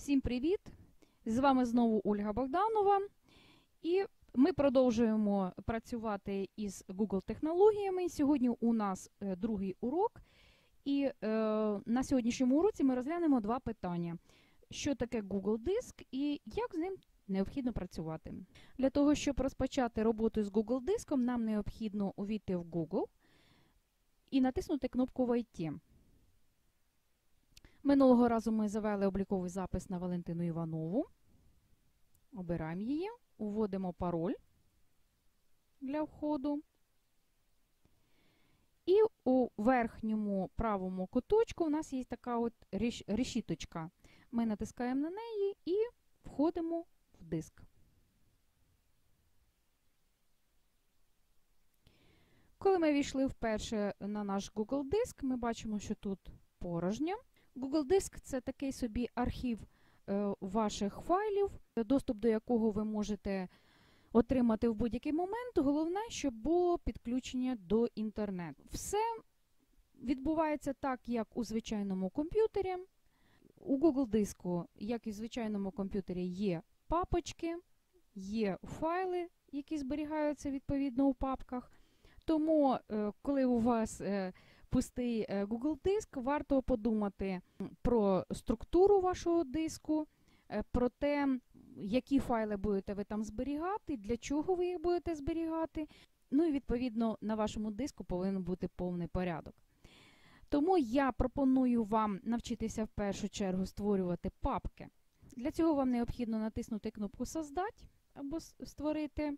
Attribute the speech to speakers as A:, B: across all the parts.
A: Всім привіт! З вами знову Ольга Богданова. І ми продовжуємо працювати із Google технологіями. Сьогодні у нас е, другий урок. І е, на сьогоднішньому уроці ми розглянемо два питання: що таке Google Диск і як з ним необхідно працювати. Для того, щоб розпочати роботу з Google Диском, нам необхідно увійти в Google і натиснути кнопку «Войти». Минулого разу ми завели обліковий запис на Валентину Іванову. Обираємо її, уводимо пароль для входу. І у верхньому правому куточку у нас є така от решіточка. Ми натискаємо на неї і входимо в диск. Коли ми війшли вперше на наш Google диск, ми бачимо, що тут порожньо. Google Диск це такий собі архів е, ваших файлів, доступ до якого ви можете отримати в будь-який момент. Головне, щоб було підключення до інтернету. Все відбувається так, як у звичайному комп'ютері. У Google диску, як і в звичайному комп'ютері, є папочки, є файли, які зберігаються відповідно у папках. Тому, е, коли у вас е, пустий е, Google диск, варто подумати про структуру вашого диску, е, про те, які файли будете ви там зберігати, для чого ви їх будете зберігати. Ну і відповідно на вашому диску повинен бути повний порядок. Тому я пропоную вам навчитися в першу чергу створювати папки. Для цього вам необхідно натиснути кнопку Создать або створити,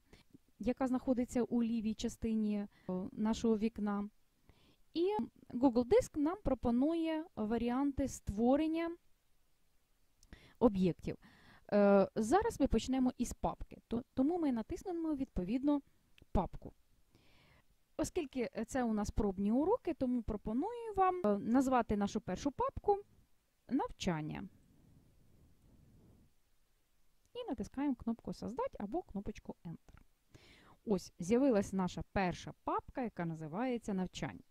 A: яка знаходиться у лівій частині нашого вікна. І Google Диск нам пропонує варіанти створення об'єктів. Е, Зараз ми почнемо із папки, тому ми натиснемо відповідно папку. Оскільки це у нас пробні уроки, тому пропоную вам е, назвати нашу першу папку навчання. І натискаємо кнопку Создать або кнопочку Enter. Ось з'явилась наша перша папка, яка називається навчання.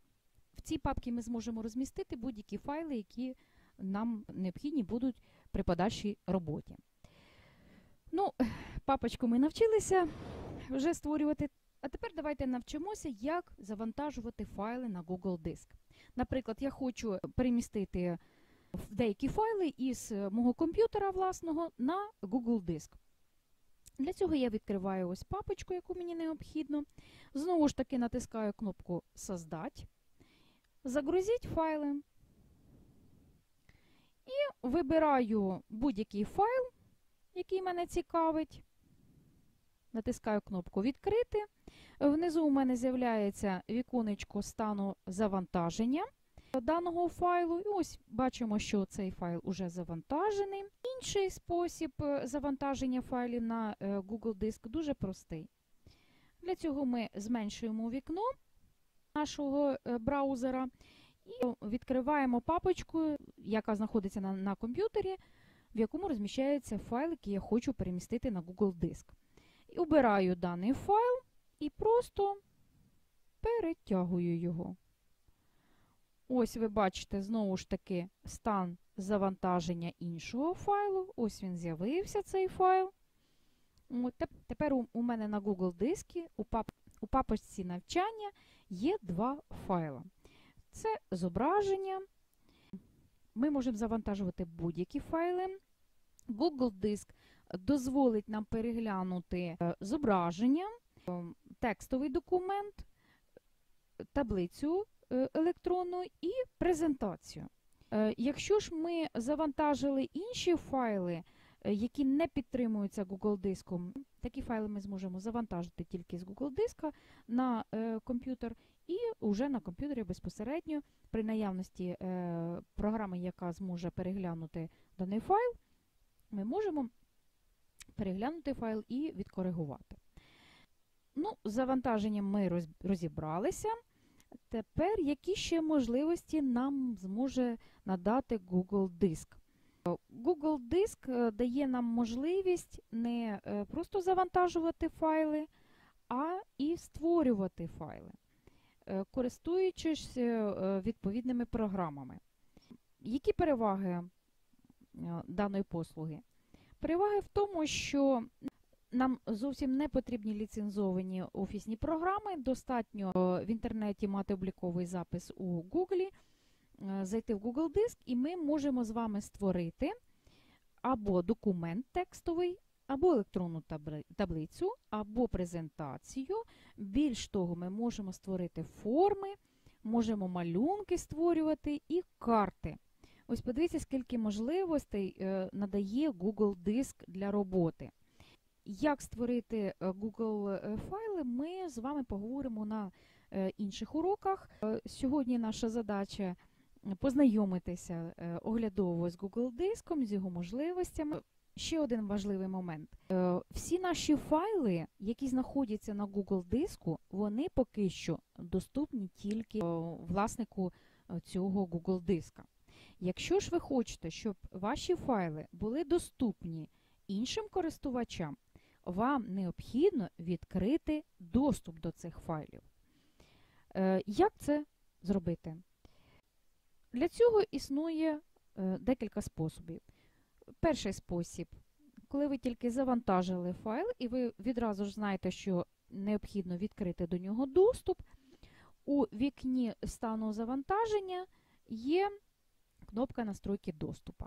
A: В цій папці ми зможемо розмістити будь-які файли, які нам необхідні будуть при подальшій роботі. Ну, папочку ми навчилися вже створювати. А тепер давайте навчимося, як завантажувати файли на Google Диск. Наприклад, я хочу перемістити деякі файли із мого комп'ютера власного на Google Диск. Для цього я відкриваю ось папочку, яку мені необхідно. Знову ж таки натискаю кнопку Создать. Загрузіть файли. І вибираю будь-який файл, який мене цікавить. Натискаю кнопку Відкрити. Внизу у мене з'являється віконечко стану завантаження даного файлу. І ось бачимо, що цей файл уже завантажений. Інший спосіб е, завантаження файлів на е, Google Диск дуже простий. Для цього ми зменшуємо вікно нашого е, браузера і відкриваємо папочку, яка знаходиться на, на комп'ютері, в якому розміщається файл, який я хочу перемістити на Google Диск. І обираю даний файл і просто перетягую його. Ось ви бачите знову ж таки стан завантаження іншого файлу. Ось він з'явився цей файл. Тепер у, мене на Google дискі у папочці навчання є два файли. Це зображення. Ми можемо завантажувати будь-які файли. Google диск дозволить нам переглянути е, зображення, е, текстовий документ, таблицю е, електронну і презентацію. Якщо ж ми завантажили інші файли, які не підтримуються Google диском, такі файли ми зможемо завантажити тільки з Google диска на е, комп'ютер і вже на комп'ютері безпосередньо при наявності е, програми, яка зможе переглянути даний файл, ми можемо переглянути файл і відкоригувати. Ну, з завантаженням ми розібралися. Тепер які ще можливості нам зможе надати Google Диск? Google Диск е, дає нам можливість не е, просто завантажувати файли, а і створювати файли, е, користуючись відповідними програмами. Які переваги даної послуги? Переваги в тому, що нам зовсім не потрібні ліцензовані офісні програми. Достатньо в інтернеті мати обліковий запис у Google, зайти в Google Диск, і ми можемо з вами створити або документ текстовий, або електронну таблицю, або презентацію. Більш того, ми можемо створити форми, можемо малюнки створювати і карти. Ось подивіться, скільки можливостей е, надає Google Диск для роботи. Як створити е, Google е, файли, ми з вами поговоримо на е, інших уроках. Е, Сьогодні наша задача е, познайомитися е, оглядово з Google Диском, з його можливостями. Ще один важливий момент. Е, Всі наші файли, які знаходяться на Google диску, вони поки що доступні тільки е, власнику цього Google диска. Якщо ж ви хочете, щоб ваші файли були доступні іншим користувачам, вам необхідно відкрити доступ до цих файлів. Як це зробити? Для цього існує е, декілька способів. Перший спосіб, коли ви тільки завантажили файл, і ви відразу ж знаєте, що необхідно відкрити до нього доступ, у вікні стану завантаження є кнопка настройки доступу.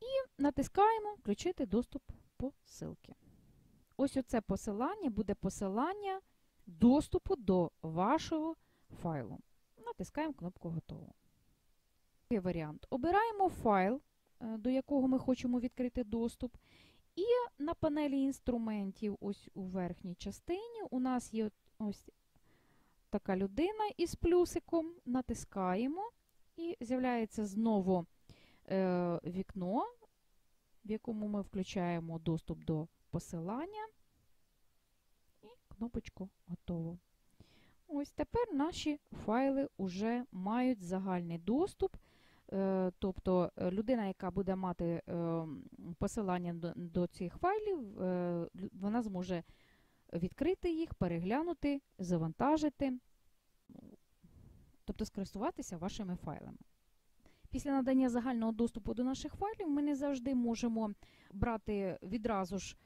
A: І натискаємо Включити доступ по ссылці. Ось оце посилання буде посилання доступу до вашого файлу. Натискаємо кнопку Готово. Другий варіант. Обираємо файл, е, до якого ми хочемо відкрити доступ. І на панелі інструментів, ось у верхній частині, у нас є ось така людина із плюсиком. Натискаємо, і з'являється знову е, вікно, в якому ми включаємо доступ до посилання. І кнопочку Готово. Ось тепер наші файли вже мають загальний доступ. Е, Тобто е, людина, яка буде мати е, посилання до, цих файлів, вона зможе відкрити їх, переглянути, завантажити, тобто скористуватися вашими файлами. Після надання загального доступу до наших файлів ми не завжди можемо брати відразу ж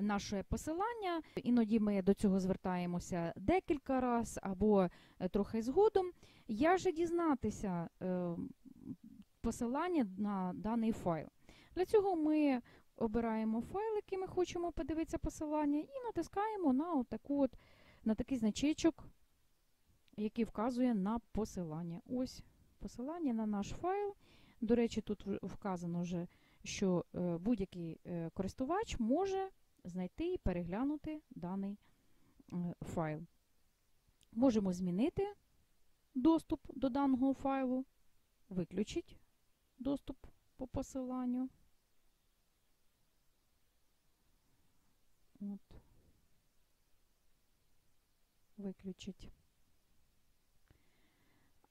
A: наше посилання. Іноді ми до цього звертаємося декілька разів або е, трохи згодом. Як же дізнатися е, посилання на даний файл? Для цього ми обираємо файл, який ми хочемо подивитися посилання, і натискаємо на, отаку от, на такий значечок, який вказує на посилання. Ось посилання на наш файл. До речі, тут вказано вже, що е, будь-який користувач може знайти і переглянути даний е, файл. Можемо змінити доступ до даного файлу, виключити доступ по посиланню. От. Виключить.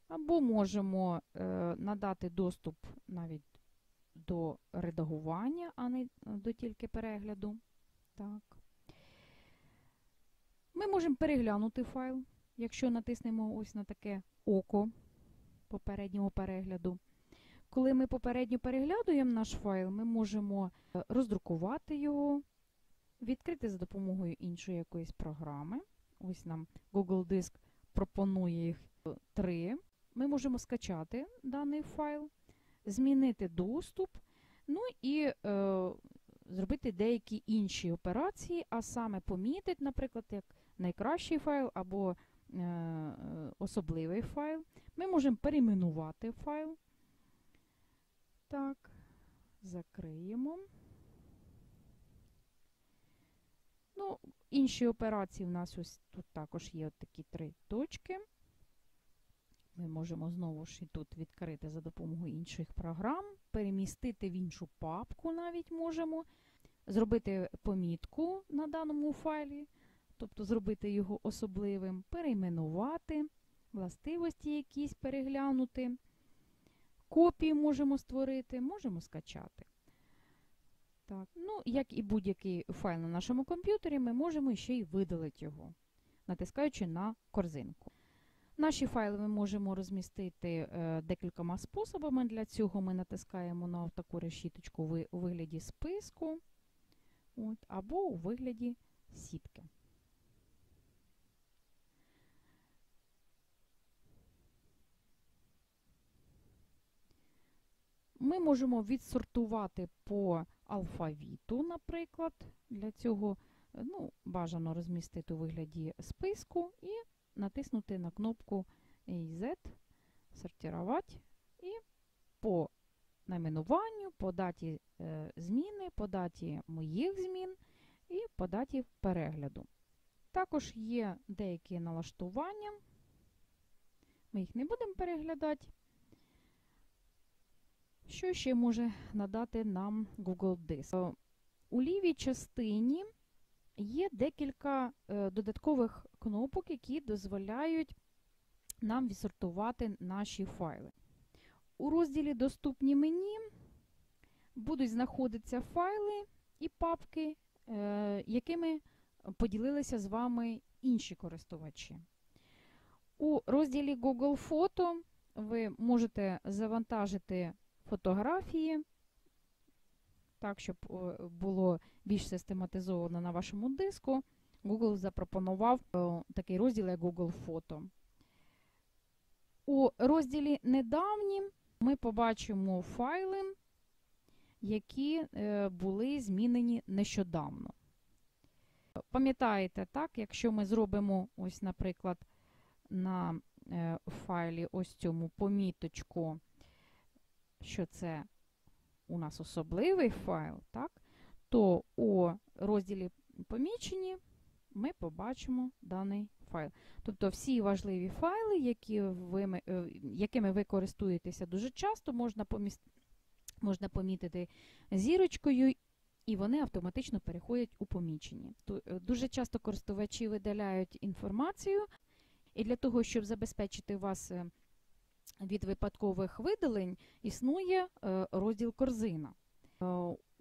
A: Або можемо е, надати доступ навіть до редагування, а не до тільки перегляду. Так. Ми можемо переглянути файл, якщо натиснемо ось на таке око попереднього перегляду. Коли ми попередньо переглядуємо наш файл, ми можемо е, роздрукувати його, відкрити за допомогою іншої якоїсь програми. Ось нам Google Диск пропонує їх е, три. Ми можемо скачати даний файл, змінити доступ, ну і е, зробити деякі інші операції, а саме помітити, наприклад, як найкращий файл або е, особливий файл. Ми можемо перейменувати файл. Так, закриємо. Ну, інші операції в нас ось тут також є от такі три точки. Ми можемо знову ж і тут відкрити за допомогою інших програм, перемістити в іншу папку навіть можемо, зробити помітку на даному файлі, тобто зробити його особливим, перейменувати, властивості якісь переглянути, копії можемо створити, можемо скачати. Так. Ну, як і будь-який файл на нашому комп'ютері, ми можемо ще й видалити його, натискаючи на корзинку. Наші файли ми можемо розмістити е, декількома способами. Для цього ми натискаємо на таку решіточку у вигляді списку або у вигляді сітки. Ми можемо відсортувати по алфавіту, наприклад. Для цього е, ну, бажано розмістити у вигляді списку і натиснути на кнопку Z, сортувати і по найменуванню, по даті е, зміни, по даті моїх змін і по даті перегляду. Також є деякі налаштування. Ми їх не будемо переглядати. Що ще може надати нам Google Диск? У лівій частині є декілька е, додаткових кнопок, які дозволяють нам відсортувати наші файли. У розділі Доступні мені будуть знаходитися файли і папки, е, якими поділилися з вами інші користувачі. У розділі Google Фото ви можете завантажити фотографії, так, щоб е, було більш систематизовано на вашому диску. Google запропонував е, такий розділ, як Google Фото. У розділі Недавні ми побачимо файли, які е, були змінені нещодавно. Пам'ятаєте, так, якщо ми зробимо, ось, наприклад, на файлі ось цьому поміточку, що це у нас особливий файл, так, то у розділі помічені ми побачимо даний файл. Тобто всі важливі файли, які ви, е, якими ви користуєтеся дуже часто, можна, поміст... можна помітити зірочкою, і вони автоматично переходять у помічені. Е, Дуже часто користувачі видаляють інформацію, і для того, щоб забезпечити вас е, від випадкових видалень, існує е, розділ корзина. Е,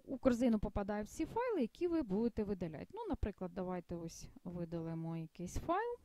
A: У корзину попадають всі файли, які ви будете видаляти. Ну, наприклад, давайте ось видалимо якийсь файл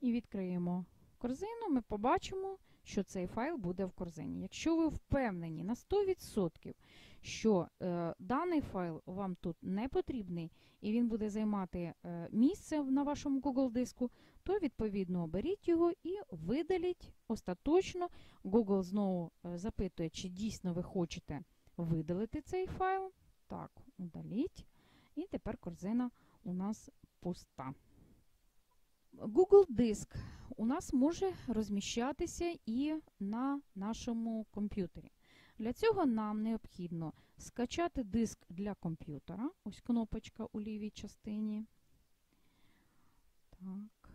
A: і відкриємо корзину, ми побачимо, що цей файл буде в корзині. Якщо ви впевнені на 100%, що е, даний файл вам тут не потрібний і він буде займати е, місце на вашому Google диску, то відповідно оберіть його і видаліть остаточно. Google знову е, запитує, чи дійсно ви хочете видалити цей файл. Так, удаліть. І тепер корзина у нас пуста. Google диск у нас може розміщатися і на нашому комп'ютері. Для цього нам необхідно скачати диск для комп'ютера. Ось кнопочка у лівій частині. Так.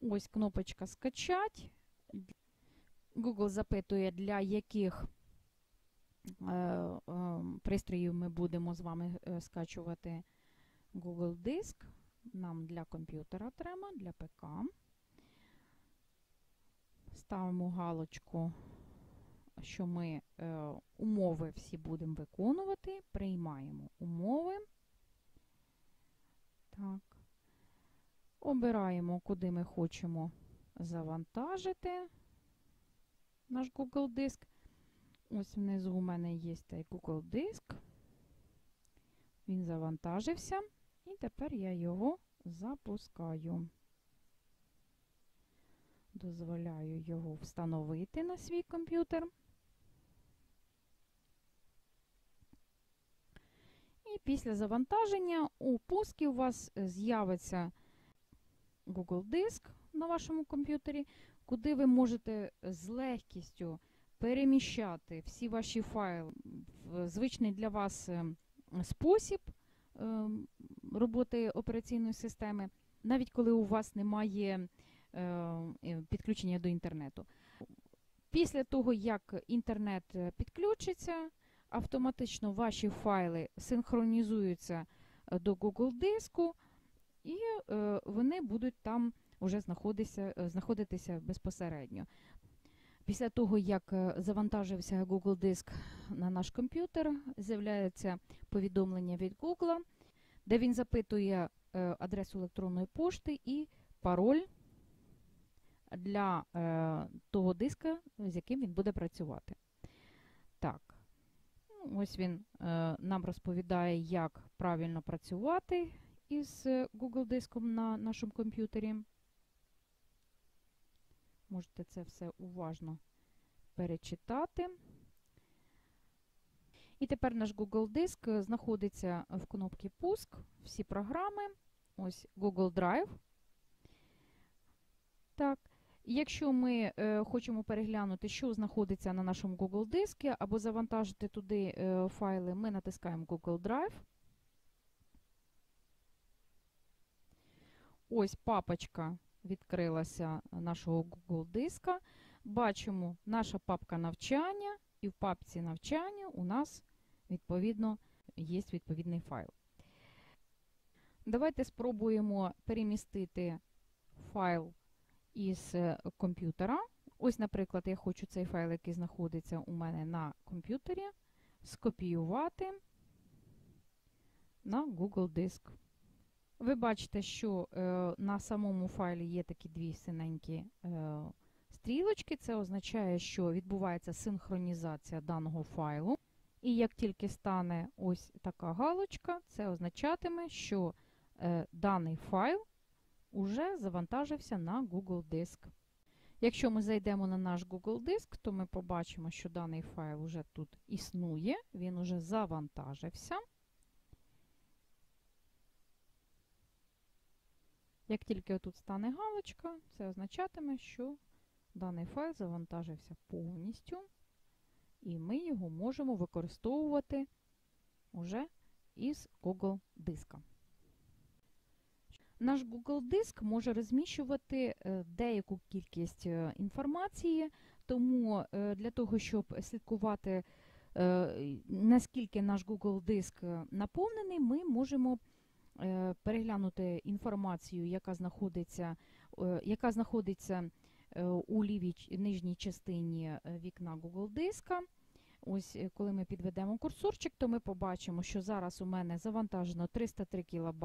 A: Ось кнопочка скачать. Google запитує, для яких е, е, пристроїв ми будемо з вами е, скачувати Google диск. Нам для комп'ютера треба, для ПК. Ставимо галочку, що ми е, умови всі будемо виконувати. Приймаємо умови. Так. Обираємо, куди ми хочемо завантажити наш Google диск. Ось внизу у мене є цей Google диск. Він завантажився. І тепер я його запускаю. Дозволяю його встановити на свій комп'ютер. І після завантаження у пускі у вас з'явиться Google диск на вашому комп'ютері, куди ви можете з легкістю переміщати всі ваші файли в звичний для вас спосіб роботи операційної системи, навіть коли у вас немає підключення до інтернету. Після того, як інтернет підключиться, автоматично ваші файли синхронізуються до Google диску, і вони будуть там вже знаходитися, знаходитися безпосередньо. Після того, як завантажився Google диск на наш комп'ютер, з'являється повідомлення від Google, де він запитує, е, адресу електронної пошти і пароль для е, того диска, з яким він буде працювати. Так, ну, ось він е, нам розповідає, як правильно працювати із Google диском на нашому комп'ютері. Можете це все уважно перечитати. І тепер наш Google диск е, знаходиться в кнопці Пуск, всі програми. Ось Google Drive. Так. Якщо ми е, хочемо переглянути, що знаходиться на нашому Google диску, або завантажити туди е, файли, ми натискаємо Google Drive. Ось папочка відкрилася нашого Google диска. Бачимо наша папка навчання, і в папці навчання у нас відповідно є відповідний файл. Давайте спробуємо перемістити файл із е, комп'ютера. Ось, наприклад, я хочу цей файл, який знаходиться у мене на комп'ютері, скопіювати на Google диск. Ви бачите, що е, на самому файлі є такі дві синенькі е, стрілочки. Це означає, що відбувається синхронізація даного файлу. І як тільки стане ось така галочка, це означатиме, що е, даний файл уже завантажився на Google диск. Якщо ми зайдемо на наш Google диск, то ми побачимо, що даний файл вже тут існує, він уже завантажився. Як тільки тут стане галочка, це означатиме, що даний файл завантажився повністю, і ми його можемо використовувати уже із Google диска. Наш Google диск може розміщувати е, деяку кількість е, інформації, тому е, для того, щоб слідкувати, наскільки наш Google диск наповнений, ми можемо переглянути інформацію, яка знаходиться, яка знаходиться у лівій нижній частині вікна Google диска. Ось, коли ми підведемо курсорчик, то ми побачимо, що зараз у мене завантажено 303 кБ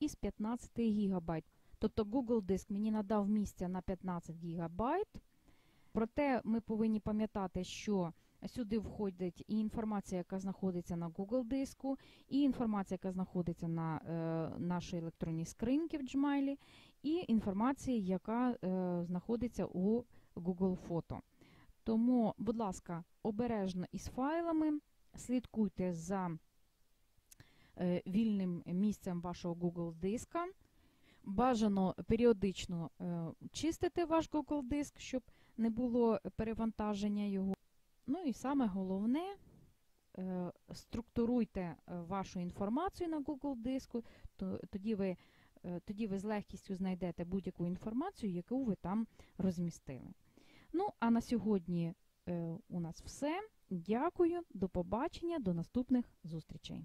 A: із 15 ГБ. Тобто Google диск мені надав місця на 15 ГБ. Проте ми повинні пам'ятати, що сюди входить і інформація, яка знаходиться на Google диску, і інформація, яка знаходиться на е, нашій електронній скриньці в Gmail, і інформація, яка е, знаходиться у Google Фото. Тому, будь ласка, обережно із файлами, слідкуйте за е, вільним місцем вашого Google диска. Бажано періодично е, чистити ваш Google диск, щоб не було перевантаження його. Ну і саме головне, структуруйте вашу інформацію на Google диску, тоді ви, тоді ви з легкістю знайдете будь-яку інформацію, яку ви там розмістили. Ну, а на сьогодні е, у нас все. Дякую, до побачення, до наступних зустрічей.